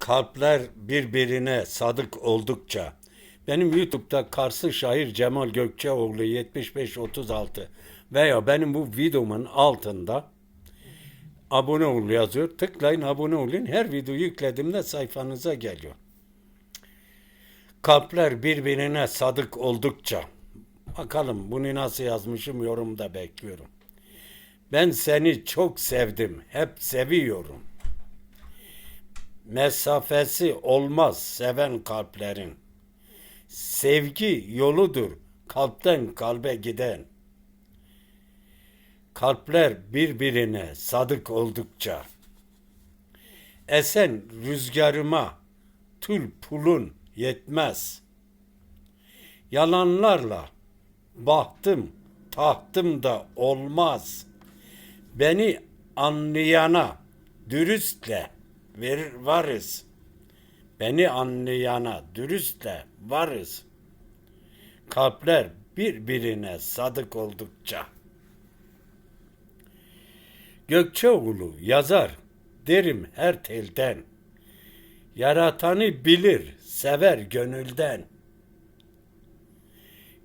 kalpler birbirine sadık oldukça benim YouTube'da Karslı şair Cemal Gökçeoğlu 7536 veya benim bu videomun altında abone ol yazıyor. Tıklayın abone olun. Her videoyu yüklediğimde sayfanıza geliyor. Kalpler birbirine sadık oldukça bakalım bunu nasıl yazmışım yorumda bekliyorum. Ben seni çok sevdim. Hep seviyorum. Mesafesi olmaz seven kalplerin. Sevgi yoludur kalpten kalbe giden. Kalpler birbirine sadık oldukça. Esen rüzgarıma tül pulun yetmez. Yalanlarla bahtım tahtım da olmaz. Beni anlayana dürüstle verir varız. Beni anlayana dürüstle varız. Kalpler birbirine sadık oldukça. Gökçeoğlu yazar derim her telden. Yaratanı bilir, sever gönülden.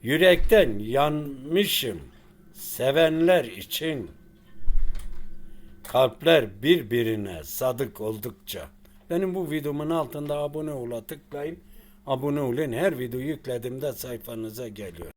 Yürekten yanmışım sevenler için. Kalpler birbirine sadık oldukça. Benim bu videomun altında abone ola tıklayın. Abone olun. Her video yüklediğimde sayfanıza geliyor.